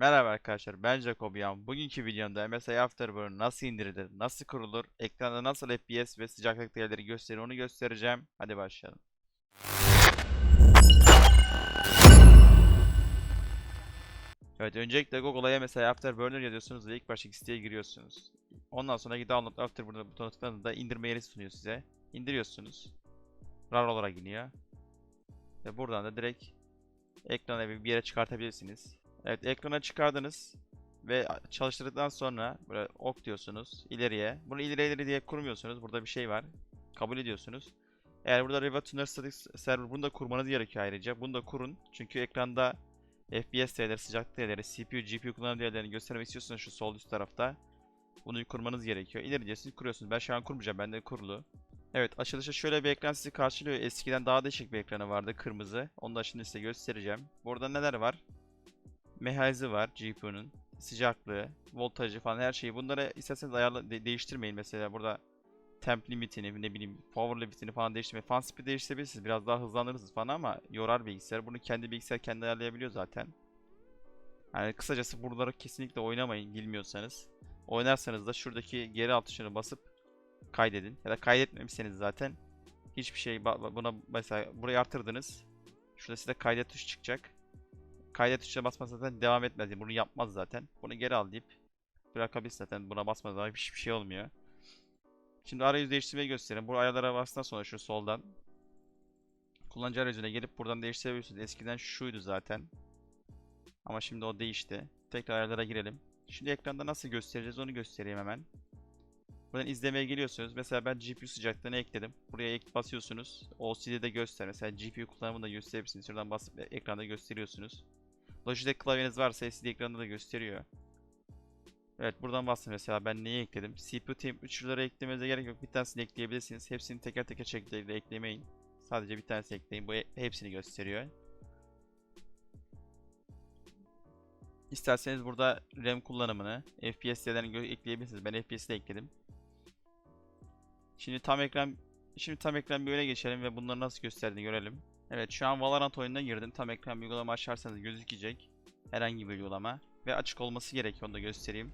Merhaba arkadaşlar ben Jacobian. Bugünkü videomda MSI Afterburner nasıl indirilir, nasıl kurulur, ekranda nasıl FPS ve sıcaklık değerleri gösterir onu göstereceğim. Hadi başlayalım. Evet öncelikle Google'a MSI Afterburner yazıyorsunuz ve ilk baştaki siteye giriyorsunuz. Ondan sonra download Afterburner butonuna tıkladığında indirme yeri sunuyor size. İndiriyorsunuz. RAR olarak iniyor. Ve buradan da direkt ekrana bir bir yere çıkartabilirsiniz. Evet ekrana çıkardınız ve çalıştırdıktan sonra böyle ok diyorsunuz ileriye. Bunu ileri ileri diye kurmuyorsunuz. Burada bir şey var. Kabul ediyorsunuz. Eğer burada Riva Tuner Static Server bunu da kurmanız gerekiyor ayrıca. Bunu da kurun. Çünkü ekranda FPS değerleri, sıcaklık değerleri, CPU, GPU kullanım değerlerini göstermek istiyorsanız şu sol üst tarafta bunu kurmanız gerekiyor. İleri diyorsunuz kuruyorsunuz. Ben şu an kurmayacağım. Bende kurulu. Evet açılışta şöyle bir ekran sizi karşılıyor. Eskiden daha değişik bir ekranı vardı kırmızı. Onu da şimdi size göstereceğim. Burada neler var? Mehaizi var GPU'nun. Sıcaklığı, voltajı falan her şeyi. Bunları isterseniz ayarla de- değiştirmeyin. Mesela burada temp limitini, ne bileyim power limitini falan değiştirmeyin. Fan speed değiştirebilirsiniz. Biraz daha hızlandırırsınız falan ama yorar bilgisayar. Bunu kendi bilgisayar kendi ayarlayabiliyor zaten. Yani kısacası buraları kesinlikle oynamayın bilmiyorsanız. Oynarsanız da şuradaki geri alt tuşuna basıp kaydedin. Ya da kaydetmemişseniz zaten hiçbir şey buna mesela burayı artırdınız. Şurada size kaydet tuşu çıkacak. Kaydet tuşuna basmazsa zaten devam etmez. Bunu yapmaz zaten. Bunu geri al deyip bırakabilir zaten. Buna basmadan hiçbir şey olmuyor. Şimdi arayüz değiştirmeyi göstereyim. Bu ayarlara bastıktan sonra şu soldan kullanıcı arayüzüne gelip buradan değiştirebiliyorsunuz. Eskiden şuydu zaten. Ama şimdi o değişti. Tekrar ayarlara girelim. Şimdi ekranda nasıl göstereceğiz onu göstereyim hemen. Buradan izlemeye geliyorsunuz. Mesela ben GPU sıcaklığını ekledim. Buraya ek basıyorsunuz. OCD'de göster. Mesela GPU kullanımını da gösterebilirsiniz. Şuradan basıp ekranda gösteriyorsunuz. Logitech klavyeniz varsa LCD ekranda da gösteriyor. Evet buradan bastım mesela ben neyi ekledim? CPU temperature'ları eklemenize gerek yok. Bir tanesini ekleyebilirsiniz. Hepsini teker teker şekilde eklemeyin. Sadece bir tanesini ekleyin. Bu he- hepsini gösteriyor. İsterseniz burada RAM kullanımını, FPS değerlerini ekleyebilirsiniz. Ben FPS'i ekledim. Şimdi tam ekran şimdi tam ekran öne geçelim ve bunları nasıl gösterdiğini görelim. Evet şu an Valorant oyununa girdim. Tam ekran bir uygulama açarsanız gözükecek. Herhangi bir uygulama. Ve açık olması gerekiyor onu da göstereyim.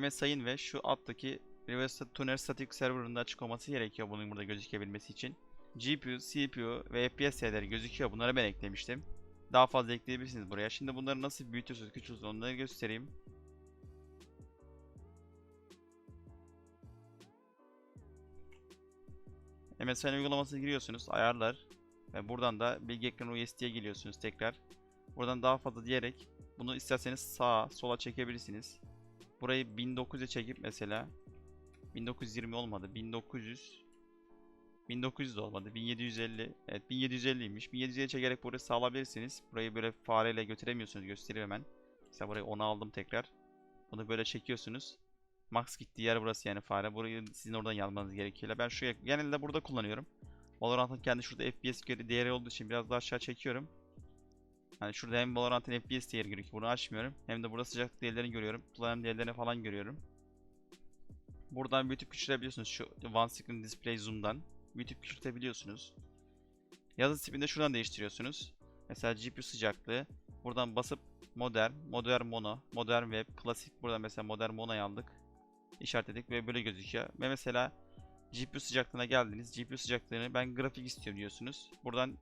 MSI'ın ve şu alttaki Reverse Tuner Static Server'ın da açık olması gerekiyor bunun burada gözükebilmesi için. GPU, CPU ve FPS değerleri gözüküyor. Bunları ben eklemiştim. Daha fazla ekleyebilirsiniz buraya. Şimdi bunları nasıl büyütüyorsunuz, küçültüyorsunuz onları göstereyim. MSN uygulamasına giriyorsunuz, ayarlar ve buradan da bilgi ekranı USB'ye geliyorsunuz tekrar. Buradan daha fazla diyerek bunu isterseniz sağa, sola çekebilirsiniz. Burayı 1900'e çekip mesela 1920 olmadı. 1900 1900 de olmadı. 1750. Evet 1750'ymiş. 1750'ye çekerek burayı sağlayabilirsiniz. Burayı böyle fareyle götüremiyorsunuz. Göstereyim hemen. Mesela burayı 10'a aldım tekrar. Bunu böyle çekiyorsunuz. Max gittiği yer burası yani fare. Burayı sizin oradan yazmanız gerekiyor. Ben şu genelde burada kullanıyorum. Valorant'ın kendi şurada FPS değeri olduğu için biraz daha aşağı çekiyorum. Yani şurada hem Valorant'ın FPS değeri görüyor. Bunu açmıyorum. Hem de burada sıcaklık değerlerini görüyorum. Kullanım değerlerini falan görüyorum. Buradan büyütüp küçülebiliyorsunuz şu One Screen Display Zoom'dan. Büyütüp küçültebiliyorsunuz. Yazı tipini de şuradan değiştiriyorsunuz. Mesela GPU sıcaklığı. Buradan basıp modern, modern mono, modern web, klasik. Burada mesela modern mono'yu aldık. İşaretledik ve böyle gözüküyor. Ve mesela GPU sıcaklığına geldiniz. GPU sıcaklığını ben grafik istiyorum diyorsunuz. Buradan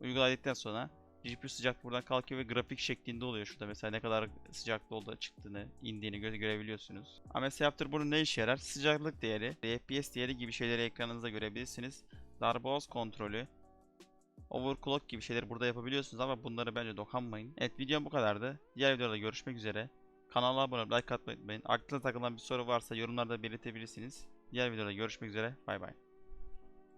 uyguladıktan sonra GPU sıcaklığı buradan kalkıyor ve grafik şeklinde oluyor. Şurada mesela ne kadar sıcaklığı olduğu çıktığını, indiğini göre görebiliyorsunuz. Ama mesela After bunun ne işe yarar? Sıcaklık değeri, FPS değeri gibi şeyleri ekranınızda görebilirsiniz. Darbe oz kontrolü, overclock gibi şeyleri burada yapabiliyorsunuz ama bunları bence dokunmayın. Evet videom bu kadardı. Diğer videoda görüşmek üzere. Kanala abone olup like atmayı unutmayın. Aklınıza takılan bir soru varsa yorumlarda belirtebilirsiniz. Diğer videoda görüşmek üzere. Bay bay.